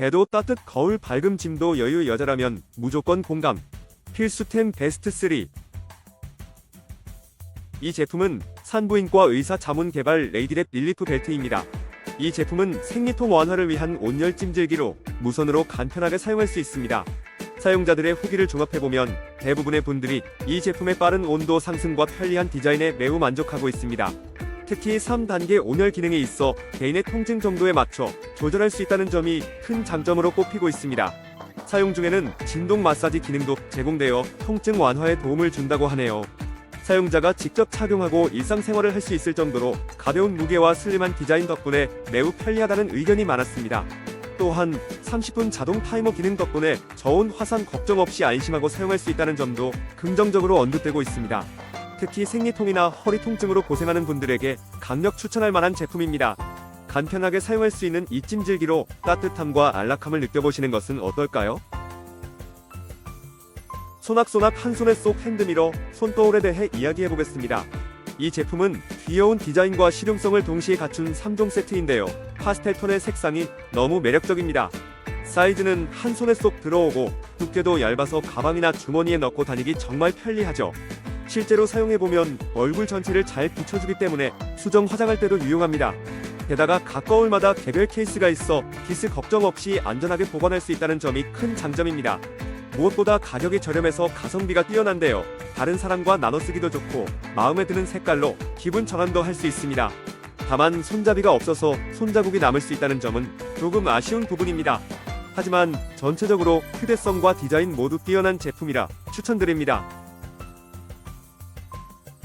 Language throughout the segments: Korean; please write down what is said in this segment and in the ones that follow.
배도 따뜻 거울 밝음 짐도 여유 여자라면 무조건 공감. 필수템 베스트 3. 이 제품은 산부인과 의사 자문 개발 레이디랩 릴리프 벨트입니다. 이 제품은 생리통 완화를 위한 온열 찜질기로 무선으로 간편하게 사용할 수 있습니다. 사용자들의 후기를 종합해보면 대부분의 분들이 이 제품의 빠른 온도 상승과 편리한 디자인에 매우 만족하고 있습니다. 특히 3단계 온열 기능이 있어 개인의 통증 정도에 맞춰 조절할 수 있다는 점이 큰 장점으로 꼽히고 있습니다. 사용 중에는 진동 마사지 기능도 제공되어 통증 완화에 도움을 준다고 하네요. 사용자가 직접 착용하고 일상생활을 할 수 있을 정도로 가벼운 무게와 슬림한 디자인 덕분에 매우 편리하다는 의견이 많았습니다. 또한 30분 자동 타이머 기능 덕분에 저온 화상 걱정 없이 안심하고 사용할 수 있다는 점도 긍정적으로 언급되고 있습니다. 특히 생리통이나 허리 통증으로 고생하는 분들에게 강력 추천할 만한 제품입니다. 간편하게 사용할 수 있는 이 찜질기로 따뜻함과 안락함을 느껴보시는 것은 어떨까요? 소낙소낙 한 손에 쏙 핸드미러 손거울에 대해 이야기해보겠습니다. 이 제품은 귀여운 디자인과 실용성을 동시에 갖춘 3종 세트인데요. 파스텔 톤의 색상이 너무 매력적입니다. 사이즈는 한 손에 쏙 들어오고 두께도 얇아서 가방이나 주머니에 넣고 다니기 정말 편리하죠. 실제로 사용해보면 얼굴 전체를 잘 비춰주기 때문에 수정 화장할 때도 유용합니다. 게다가 각 거울마다 개별 케이스가 있어 기스 걱정 없이 안전하게 보관할 수 있다는 점이 큰 장점입니다. 무엇보다 가격이 저렴해서 가성비가 뛰어난데요. 다른 사람과 나눠 쓰기도 좋고 마음에 드는 색깔로 기분 전환도 할 수 있습니다. 다만 손잡이가 없어서 손자국이 남을 수 있다는 점은 조금 아쉬운 부분입니다. 하지만 전체적으로 휴대성과 디자인 모두 뛰어난 제품이라 추천드립니다.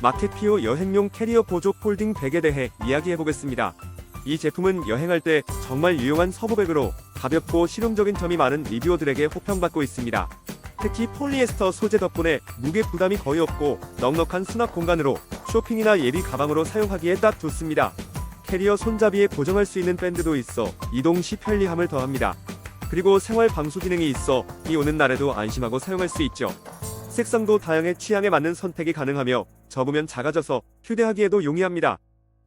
마켓피오 여행용 캐리어 보조 폴딩 백에 대해 이야기해보겠습니다. 이 제품은 여행할 때 정말 유용한 서브백으로 가볍고 실용적인 점이 많은 리뷰어들에게 호평받고 있습니다. 특히 폴리에스터 소재 덕분에 무게 부담이 거의 없고 넉넉한 수납 공간으로 쇼핑이나 예비 가방으로 사용하기에 딱 좋습니다. 캐리어 손잡이에 고정할 수 있는 밴드도 있어 이동 시 편리함을 더합니다. 그리고 생활 방수 기능이 있어 비 오는 날에도 안심하고 사용할 수 있죠. 색상도 다양해 취향에 맞는 선택이 가능하며 접으면 작아져서 휴대하기에도 용이합니다.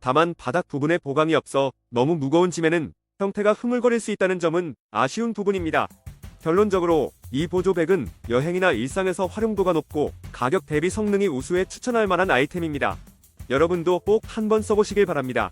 다만 바닥 부분에 보강이 없어 너무 무거운 짐에는 형태가 흐물거릴 수 있다는 점은 아쉬운 부분입니다. 결론적으로 이 보조백은 여행이나 일상에서 활용도가 높고 가격 대비 성능이 우수해 추천할 만한 아이템입니다. 여러분도 꼭 한번 써보시길 바랍니다.